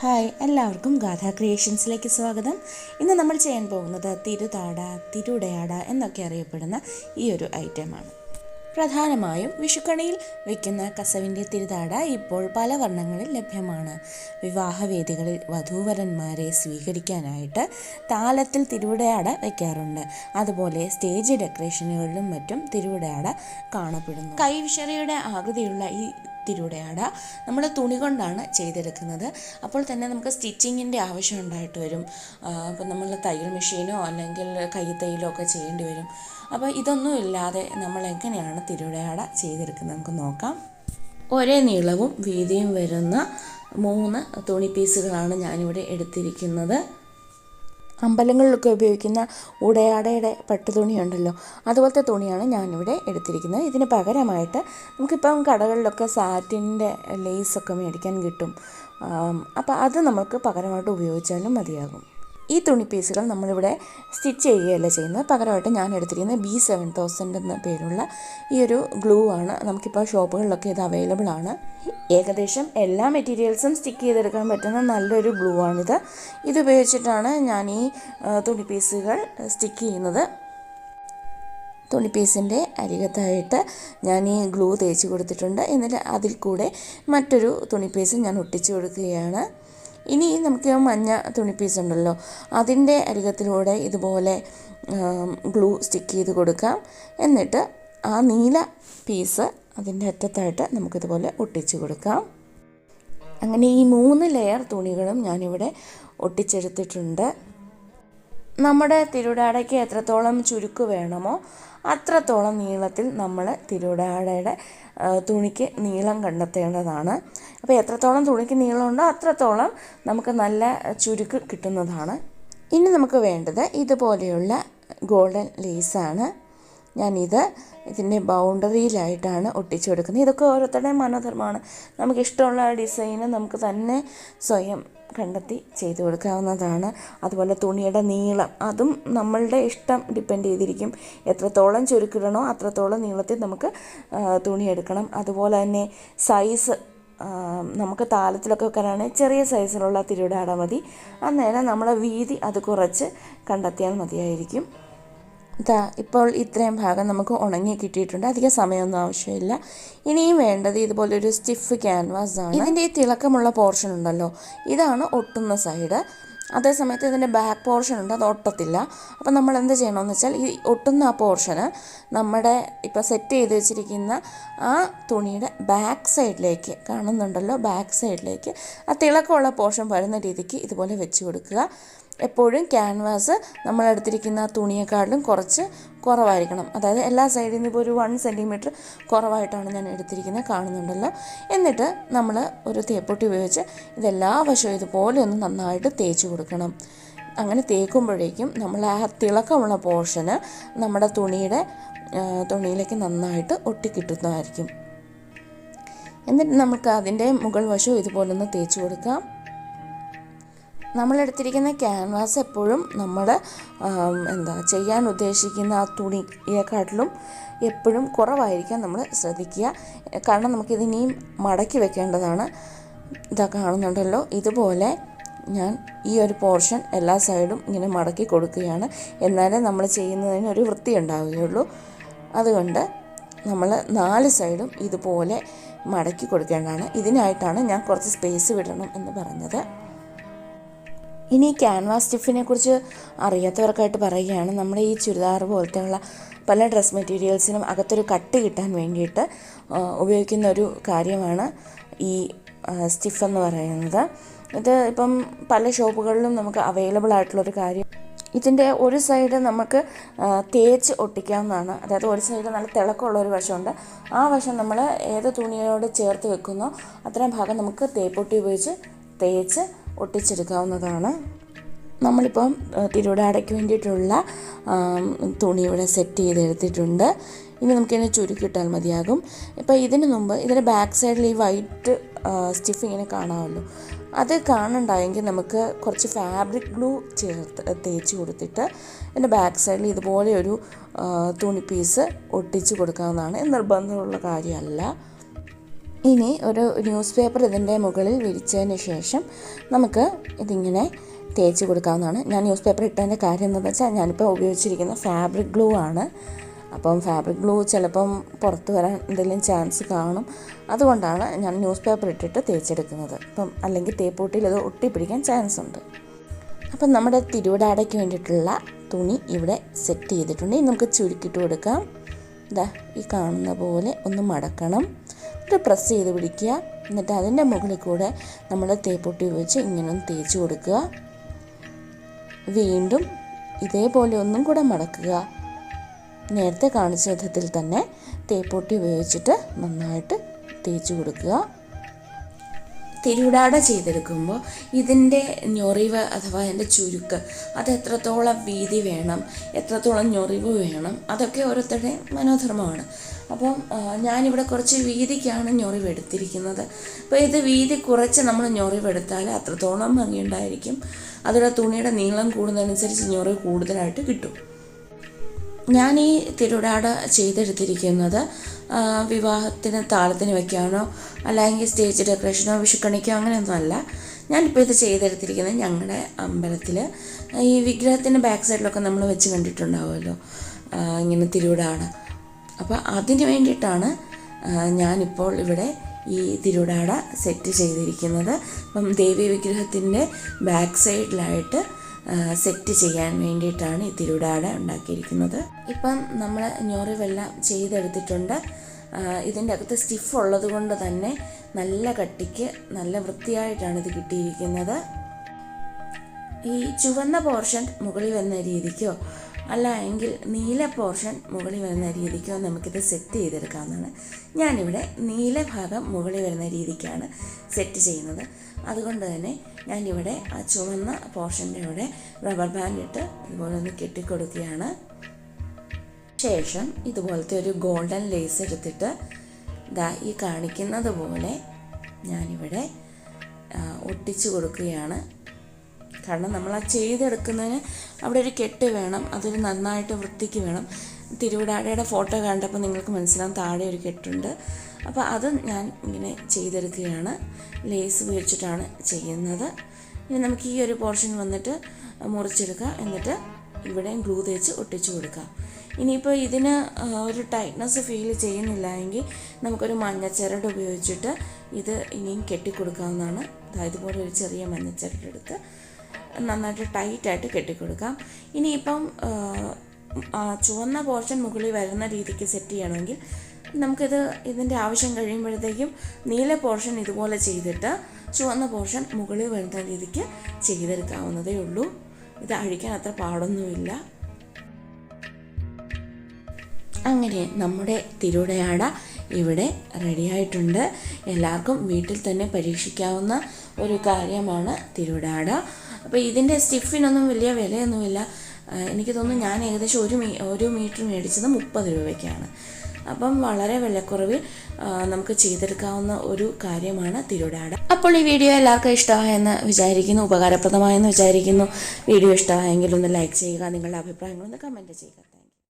Hi എല്ലാവർക്കും ഗാഥ ക്രിയേഷൻസിലേക്ക് സ്വാഗതം. ഇന്ന് നമ്മൾ ചെയ്യാൻ പോകുന്നത് തിരുതാട തിരുടയാട എന്നൊക്കെ അറിയപ്പെടുന്ന ഈ ഒരു ഐറ്റമാണ്. പ്രധാനമായും വിഷുക്കണിയിൽ വയ്ക്കുന്ന കസവിന്റെ തിരുതാട ഇപ്പോൾ പല വർണങ്ങളിൽ ലഭ്യമാണ്. വിവാഹവേദികളിൽ വധൂവരന്മാരെ സ്വീകരിക്കാനായിട്ട് താലത്തിൽ തിരുവിടയാട വയ്ക്കാറുണ്ട് അതുപോലെ സ്റ്റേജ് ഡെക്കറേഷനുകളിലും മറ്റും തിരുവിടയാട കാണപ്പെടുന്നു. കൈവിഷറിയുടെ ആകൃതിയുള്ള ഈ തിരുവിടയാട നമ്മൾ തുണി കൊണ്ടാണ് ചെയ്തെടുക്കുന്നത്. അപ്പോൾ തന്നെ നമുക്ക് സ്റ്റിച്ചിങ്ങിന്റെ ആവശ്യം ഉണ്ടായിട്ട് വരും. അപ്പോൾ നമ്മൾ തയ്യൽ മെഷീനോ അല്ലെങ്കിൽ കൈത്തയ്യലോ ഒക്കെ ചെയ്യേണ്ടി വരും. അപ്പോൾ ഇതൊന്നും ഇല്ലാതെ നമ്മൾ എങ്ങനെയാണ് തിരുവിടയാട ചെയ്തെടുക്കുന്നത് നമുക്ക് നോക്കാം. ഒരേ നീളവും വീതിയും വരുന്ന മൂന്ന് തുണി പീസുകളാണ് ഞാനിവിടെ എടുത്തിരിക്കുന്നത്. അമ്പലങ്ങളിലൊക്കെ ഉപയോഗിക്കുന്ന ഉടയാടയുടെ പട്ടുതുണിയുണ്ടല്ലോ. അതുപോലത്തെ തുണിയാണ് ഞാനിവിടെ എടുത്തിരിക്കുന്നത്. ഇതിന് പകരമായിട്ട് നമുക്കിപ്പം കടകളിലൊക്കെ സാറ്റിന്റെ ലേസൊക്കെ മേടിക്കാൻ കിട്ടും. അപ്പോൾ അത് നമുക്ക് പകരമായിട്ട് ഉപയോഗിച്ചാലും മതിയാകും. ഈ തുണി പീസുകൾ നമ്മളിവിടെ സ്റ്റിച്ച് ചെയ്യുകയല്ല ചെയ്യുന്നത്. പകരമായിട്ട് ഞാൻ എടുത്തിരിക്കുന്നത് ബി സെവൻ തൗസൻഡ് എന്ന പേരുള്ള ഈ ഒരു ഗ്ലൂ ആണ്. നമുക്കിപ്പോൾ ഷോപ്പുകളിലൊക്കെ ഇത് അവൈലബിൾ ആണ്. ഏകദേശം എല്ലാ മെറ്റീരിയൽസും സ്റ്റിക്ക് ചെയ്തെടുക്കാൻ പറ്റുന്ന നല്ലൊരു ഗ്ലൂ ആണിത്. ഇത് ഉപയോഗിച്ചിട്ടാണ് ഞാൻ ഈ തുണി പീസുകൾ സ്റ്റിക്ക് ചെയ്യുന്നത്. തുണി പീസിന്റെ അരികത്തായിട്ട് ഞാൻ ഈ ഗ്ലൂ തേച്ച് കൊടുത്തിട്ടുണ്ട്. എന്നിട്ട് അതിൽ കൂടെ മറ്റൊരു തുണി ഞാൻ ഒട്ടിച്ചു കൊടുക്കുകയാണ്. ഇനി നമുക്ക് മഞ്ഞ തുണി പീസ് ഉണ്ടല്ലോ. അതിന്റെ അരികത്തിലൂടെ ഇതുപോലെ ഗ്ലൂ സ്റ്റിക്ക് ചെയ്ത് കൊടുക്കാം. എന്നിട്ട് ആ നീല പീസ് അതിന്റെ അറ്റത്തായിട്ട് നമുക്കിതുപോലെ ഒട്ടിച്ചു കൊടുക്കാം. അങ്ങനെ ഈ മൂന്ന് ലെയർ തുണികളും ഞാനിവിടെ ഒട്ടിച്ചെടുത്തിട്ടുണ്ട്. നമ്മുടെ തിരുടാടയ്ക്ക് എത്രത്തോളം ചുരുക്ക് വേണമോ അത്രത്തോളം നീളത്തിൽ നമ്മൾ തിരുവിടാടയുടെ തുണിക്ക് നീളം കണ്ടെത്തേണ്ടതാണ്. അപ്പോൾ എത്രത്തോളം തുണിക്ക് നീളമുണ്ടോ അത്രത്തോളം നമുക്ക് നല്ല ചുരുക്ക് കിട്ടുന്നതാണ്. ഇനി നമുക്ക് വേണ്ടത് ഇതുപോലെയുള്ള ഗോൾഡൻ ലേസാണ്. ഞാനിത് ഇതിന്റെ ബൗണ്ടറിയിലായിട്ടാണ് ഒട്ടിച്ചു കൊടുക്കുന്നത് ഇതൊക്കെ ഓരോരുത്തരുടെയും മനോധർമ്മമാണ്. നമുക്കിഷ്ടമുള്ള ഡിസൈന് നമുക്ക് തന്നെ സ്വയം കണ്ടെത്തി ചെയ്തു കൊടുക്കാവുന്നതാണ്. അതുപോലെ തുണിയുടെ നീളം അതും നമ്മളുടെ ഇഷ്ടം ഡിപ്പെൻഡ് ചെയ്തിരിക്കും. എത്രത്തോളം ചുരുക്കിടണോ അത്രത്തോളം നീളത്തിൽ നമുക്ക് തുണി എടുക്കണം. അതുപോലെ തന്നെ സൈസ് നമുക്ക് താലത്തിലൊക്കെ വെക്കാനാണെങ്കിൽ ചെറിയ സൈസിലുള്ള തിരുവിടാട മതി. അന്നേരം നമ്മളെ വീതി അത് കുറച്ച് കണ്ടെത്തിയാൽ മതിയായിരിക്കും. ഇതാ ഇപ്പോൾ ഇത്രയും ഭാഗം നമുക്ക് ഉണങ്ങി കിട്ടിയിട്ടുണ്ട്. അധികം സമയമൊന്നും ആവശ്യമില്ല. ഇനിയും വേണ്ടത് ഇതുപോലൊരു സ്റ്റിഫ് ക്യാൻവാസ് ആണ്. ഇതിന്റെ ഈ തിളക്കമുള്ള പോർഷൻ ഉണ്ടല്ലോ ഇതാണ് ഒട്ടുന്ന സൈഡ് അതേസമയത്ത് ഇതിന്റെ ബാക്ക് പോർഷൻ ഉണ്ട് അത് ഒട്ടത്തില്ല. അപ്പം നമ്മൾ എന്ത് ചെയ്യണമെന്ന് വെച്ചാൽ ഈ ഒട്ടുന്ന ആ പോർഷന് നമ്മുടെ ഇപ്പോൾ സെറ്റ് ചെയ്ത് വെച്ചിരിക്കുന്ന ആ തുണിയുടെ ബാക്ക് സൈഡിലേക്ക് കാണുന്നുണ്ടല്ലോ ബാക്ക് സൈഡിലേക്ക് ആ തിളക്കമുള്ള പോർഷൻ വരുന്ന രീതിക്ക് ഇതുപോലെ വെച്ച് കൊടുക്കുക. എപ്പോഴും ക്യാൻവാസ് നമ്മൾ എടുത്തിരിക്കുന്ന തുണിയെക്കാട്ടിലും കുറച്ച് കുറവായിരിക്കണം. അതായത് എല്ലാ സൈഡിൽ നിന്ന് ഇപ്പോൾ ഒരു വൺ സെന്റിമീറ്റർ കുറവായിട്ടാണ് ഞാൻ എടുത്തിരിക്കുന്നത് കാണുന്നുണ്ടല്ലോ. എന്നിട്ട് നമ്മൾ ഒരു തേപ്പൊട്ടി ഉപയോഗിച്ച് ഇതെല്ലാ വശവും ഇതുപോലെ ഒന്ന് നന്നായിട്ട് തേച്ച് കൊടുക്കണം. അങ്ങനെ തേക്കുമ്പോഴേക്കും നമ്മൾ ആ തിളക്കമുള്ള പോർഷന് നമ്മുടെ തുണിയുടെ തുണിയിലേക്ക് നന്നായിട്ട് ഒട്ടിക്കിട്ടുന്നതായിരിക്കും. എന്നിട്ട് നമുക്ക് അതിന്റെ മുകൾ വശവും ഇതുപോലൊന്ന് തേച്ച് കൊടുക്കാം. നമ്മളെടുത്തിരിക്കുന്ന ക്യാൻവാസ് എപ്പോഴും നമ്മൾ എന്താ ചെയ്യാൻ ഉദ്ദേശിക്കുന്ന ആ തുണിയെക്കാട്ടിലും എപ്പോഴും കുറവായിരിക്കാൻ നമ്മൾ ശ്രദ്ധിക്കുക. കാരണം നമുക്കിതിനെയും മടക്കി വെക്കേണ്ടതാണ്. ഇതാ കാണുന്നുണ്ടല്ലോ. ഇതുപോലെ ഞാൻ ഈ ഒരു പോർഷൻ എല്ലാ സൈഡും ഇങ്ങനെ മടക്കി കൊടുക്കുകയാണ്. എന്നാലേ നമ്മൾ ചെയ്യുന്നതിന് ഒരു വൃത്തി ഉണ്ടാവുകയുള്ളൂ. അതുകൊണ്ട് നമ്മൾ നാല് സൈഡും ഇതുപോലെ മടക്കി കൊടുക്കേണ്ടതാണ്. ഇതിനായിട്ടാണ് ഞാൻ കുറച്ച് സ്പേസ് വിടണം എന്ന് പറഞ്ഞത്. ഇനി ക്യാൻവാസ് സ്റ്റിഫിനെ കുറിച്ച് അറിയാത്തവർക്കായിട്ട് പറയുകയാണ്. നമ്മുടെ ഈ ചുരിദാർ പോലത്തെയുള്ള പല ഡ്രസ് മെറ്റീരിയൽസിനും അകത്തൊരു കട്ട് കിട്ടാൻ വേണ്ടിയിട്ട് ഉപയോഗിക്കുന്ന ഒരു കാര്യമാണ് ഈ സ്റ്റിഫ് എന്ന് പറയുന്നത്. ഇത് ഇപ്പം പല ഷോപ്പുകളിലും നമുക്ക് അവൈലബിൾ ആയിട്ടുള്ളൊരു കാര്യം. ഇതിന്റെ ഒരു സൈഡ് നമുക്ക് തേച്ച് ഒട്ടിക്കാവുന്നതാണ്. അതായത് ഒരു സൈഡ് നല്ല തിളക്കമുള്ള ഒരു വശമുണ്ട്. ആ വശം നമ്മൾ ഏത് തുണിയോട് ചേർത്ത് വെക്കുന്നോ അത്തരം ഭാഗം നമുക്ക് തേപ്പൊട്ടി ഉപയോഗിച്ച് തേച്ച് ഒട്ടിച്ചെടുക്കാവുന്നതാണ്. നമ്മളിപ്പം തിരുവിടാടയ്ക്ക് വേണ്ടിയിട്ടുള്ള തുണി ഇവിടെ സെറ്റ് ചെയ്തെടുത്തിട്ടുണ്ട്. ഇനി നമുക്കിതിനെ ചുരുക്കിട്ടാൽ മതിയാകും. ഇപ്പോൾ ഇതിന് മുമ്പ് ഇതിന്റെ ബാക്ക് സൈഡിൽ ഈ വൈറ്റ് സ്റ്റിഫ് ഇങ്ങനെ കാണാമല്ലോ. അത് കാണണ്ടായെങ്കിൽ നമുക്ക് കുറച്ച് ഫാബ്രിക് ഗ്ലൂ ചേർത്ത് തേച്ച് കൊടുത്തിട്ട് ഇതിന്റെ ബാക്ക് സൈഡിൽ ഇതുപോലെ ഒരു തുണി പീസ് ഒട്ടിച്ച് കൊടുക്കാവുന്നതാണ്. നിർബന്ധമുള്ള കാര്യമല്ല. ഇനി ഒരു ന്യൂസ് പേപ്പർ ഇതിന്റെ മുകളിൽ വിരിച്ചതിന് ശേഷം നമുക്ക് ഇതിങ്ങനെ തേച്ച് കൊടുക്കാവുന്നതാണ്. ഞാൻ ന്യൂസ് പേപ്പർ ഇട്ടതിന്റെ കാര്യം എന്താണെന്ന് വെച്ചാൽ ഞാനിപ്പോൾ ഉപയോഗിച്ചിരിക്കുന്ന ഫാബ്രിക് ഗ്ലൂ ആണ്. അപ്പം ഫാബ്രിക് ഗ്ലൂ ചിലപ്പം പുറത്ത് വരാൻ എന്തെങ്കിലും ചാൻസ് കാണും. അതുകൊണ്ടാണ് ഞാൻ ന്യൂസ് പേപ്പർ ഇട്ടിട്ട് തേച്ചെടുക്കുന്നത്. അപ്പം അല്ലെങ്കിൽ തേപ്പൂട്ടിയിൽ അത് ഒട്ടിപ്പിടിക്കാൻ ചാൻസ് ഉണ്ട്. അപ്പം നമ്മുടെ തിരുവിടാടയ്ക്ക് വേണ്ടിയിട്ടുള്ള തുണി ഇവിടെ സെറ്റ് ചെയ്തിട്ടുണ്ട്. ഇനി നമുക്ക് ചുരുക്കിയിട്ട് കൊടുക്കാം. ഇതാ ഈ കാണുന്ന പോലെ ഒന്ന് മടക്കണം. എന്നിട്ട് പ്രസ് ചെയ്ത് പിടിക്കുക. എന്നിട്ട് അതിന്റെ മുകളിൽ കൂടെ നമ്മൾ തേപ്പൊട്ടി ഉപയോഗിച്ച് ഇങ്ങനെ ഒന്ന് തേച്ച് കൊടുക്കുക. വീണ്ടും ഇതേപോലെ ഒന്നും കൂടെ മടക്കുക. നേരത്തെ കാണിച്ച വിധത്തിൽ തന്നെ തേപ്പൊട്ടി ഉപയോഗിച്ചിട്ട് നന്നായിട്ട് തേച്ച് കൊടുക്കുക. തിരുവിടാട ചെയ്തെടുക്കുമ്പോൾ ഇതിന്റെ ഞൊറിവ് അഥവാ അതിന്റെ ചുരുക്ക് അത് എത്രത്തോളം വീതി വേണം എത്രത്തോളം ഞൊറിവ് വേണം അതൊക്കെ ഓരോരുത്തരുടെ മനോധർമ്മമാണ്. അപ്പം ഞാനിവിടെ കുറച്ച് വീതിക്കാണ് ഞൊറിവെടുത്തിരിക്കുന്നത്. അപ്പോൾ ഇത് വീതി കുറച്ച് നമ്മൾ ഞൊറിവെടുത്താൽ അത്രത്തോളം ഭംഗിയുണ്ടായിരിക്കും. അതുപോലെ തുണിയുടെ നീളം കൂടുന്നതനുസരിച്ച് ഞൊറിവ് കൂടുതലായിട്ട് കിട്ടും. ഞാൻ ഈ തിരുടാട ചെയ്തെടുത്തിരിക്കുന്നത് വിവാഹത്തിന് താളത്തിന് വെക്കാനോ അല്ലെങ്കിൽ സ്റ്റേജ് ഡെക്കറേഷനോ വിഷുക്കണിക്കോ അങ്ങനെയൊന്നുമല്ല ഞാനിപ്പോൾ ഇത് ചെയ്തെടുത്തിരിക്കുന്നത് ഞങ്ങളുടെ അമ്പലത്തിൽ ഈ വിഗ്രഹത്തിന്റെ ബാക്ക് സൈഡിലൊക്കെ നമ്മൾ വെച്ച് കണ്ടിട്ടുണ്ടാവുമല്ലോ ഇങ്ങനെ തിരുവിടാട. അപ്പോൾ അതിന് വേണ്ടിയിട്ടാണ് ഞാനിപ്പോൾ ഇവിടെ ഈ തിരുടാട സെറ്റ് ചെയ്തിരിക്കുന്നത്. അപ്പം ദേവി വിഗ്രഹത്തിന്റെ ബാക്ക് സൈഡിലായിട്ട് സെറ്റ് ചെയ്യാൻ വേണ്ടിയിട്ടാണ് ഈ തിരുടാട ഉണ്ടാക്കിയിരിക്കുന്നത്. ഇപ്പം നമ്മൾ ഞൊറിവെല്ലാം ചെയ്തെടുത്തിട്ടുണ്ട്. ഇതിന്റെ അകത്ത് സ്റ്റിഫ് ഉള്ളത് കൊണ്ട് തന്നെ നല്ല കട്ടിക്ക് നല്ല വൃത്തിയായിട്ടാണ് ഇത് കിട്ടിയിരിക്കുന്നത്. ഈ ചുവന്ന പോർഷൻ മുകളിൽ വന്ന രീതിക്കോ അല്ല എങ്കിൽ നീല പോർഷൻ മുകളിൽ വരുന്ന രീതിക്കോ നമുക്കിത് സെറ്റ് ചെയ്തെടുക്കാവുന്നതാണ്. ഞാനിവിടെ നീല ഭാഗം മുകളിൽ വരുന്ന രീതിക്കാണ് സെറ്റ് ചെയ്യുന്നത്. അതുകൊണ്ട് തന്നെ ഞാനിവിടെ ആ ചുവന്ന പോർഷന്റെ ഇവിടെ റബ്ബർ ബാൻഡ് ഇട്ട് ഇതുപോലെ ഒന്ന് കെട്ടിക്കൊടുക്കുകയാണ്. ശേഷം ഇതുപോലത്തെ ഒരു ഗോൾഡൻ ലേസ് എടുത്തിട്ട് ദാ ഈ കാണിക്കുന്നത് പോലെ ഞാനിവിടെ ഒട്ടിച്ചു കൊടുക്കുകയാണ്. കാരണം നമ്മൾ ആ ചെയ്തെടുക്കുന്നതിന് അവിടെ ഒരു കെട്ട് വേണം അതൊരു നന്നായിട്ട് വൃത്തിക്ക് വേണം. തിരുവിടാടയുടെ ഫോട്ടോ കണ്ടപ്പോൾ നിങ്ങൾക്ക് മനസ്സിലാവും താഴെ ഒരു കെട്ടുണ്ട്. അപ്പോൾ അത് ഞാൻ ഇങ്ങനെ ചെയ്തെടുക്കുകയാണ്. ലേസ് ഉപയോഗിച്ചിട്ടാണ് ചെയ്യുന്നത്. ഇനി നമുക്ക് ഈ ഒരു പോർഷൻ വന്നിട്ട് മുറിച്ചെടുക്കുക എന്നിട്ട് ഇവിടെയും ഗ്ലൂ തേച്ച് ഒട്ടിച്ചു കൊടുക്കുക ഇനിയിപ്പോൾ ഇതിന് ഒരു ടൈറ്റ്നസ് ഫീൽ ചെയ്യുന്നില്ല എങ്കിൽ നമുക്കൊരു മഞ്ഞച്ചരട് ഉപയോഗിച്ചിട്ട് ഇത് ഇനിയും കെട്ടിക്കൊടുക്കാവുന്നതാണ്. ഇതുപോലെ ഒരു ചെറിയ മഞ്ഞച്ചരടെടുത്ത് നന്നായിട്ട് ടൈറ്റായിട്ട് കെട്ടിക്കൊടുക്കാം. ഇനിയിപ്പം ചുവന്ന പോർഷൻ മുകളിൽ വരുന്ന രീതിക്ക് സെറ്റ് ചെയ്യണമെങ്കിൽ നമുക്കിത് ഇതിന്റെ ആവശ്യം കഴിയുമ്പോഴത്തേക്കും നീല പോർഷൻ ഇതുപോലെ ചെയ്തിട്ട് ചുവന്ന പോർഷൻ മുകളിൽ വരുന്ന രീതിക്ക് ചെയ്തെടുക്കാവുന്നതേ ഉള്ളൂ. ഇത് അഴിക്കാൻ അത്ര പാടൊന്നുമില്ല. അങ്ങനെ നമ്മുടെ തിരുടയാട ഇവിടെ റെഡിയായിട്ടുണ്ട് എല്ലാവർക്കും വീട്ടിൽ തന്നെ പരീക്ഷിക്കാവുന്ന ഒരു കാര്യമാണ് തിരുടാട അപ്പോൾ ഇതിന്റെ സ്റ്റിഫിനൊന്നും വലിയ വിലയൊന്നുമില്ല. എനിക്ക് തോന്നുന്നു ഞാൻ ഏകദേശം ഒരു മീ ഒരു മീറ്റർ മേടിച്ചത് മുപ്പത് രൂപയ്ക്കാണ്. അപ്പം വളരെ വിലക്കുറവിൽ നമുക്ക് ചെയ്തെടുക്കാവുന്ന ഒരു കാര്യമാണ് തിരുടാട അപ്പോൾ ഈ വീഡിയോ എല്ലാവർക്കും ഇഷ്ടമായെന്ന് വിചാരിക്കുന്നു ഉപകാരപ്രദമായെന്ന് വിചാരിക്കുന്നു. വീഡിയോ ഇഷ്ടമായെങ്കിൽ ഒന്ന് ലൈക്ക് ചെയ്യുക നിങ്ങളുടെ അഭിപ്രായങ്ങളൊന്ന് കമന്റ് ചെയ്യുക.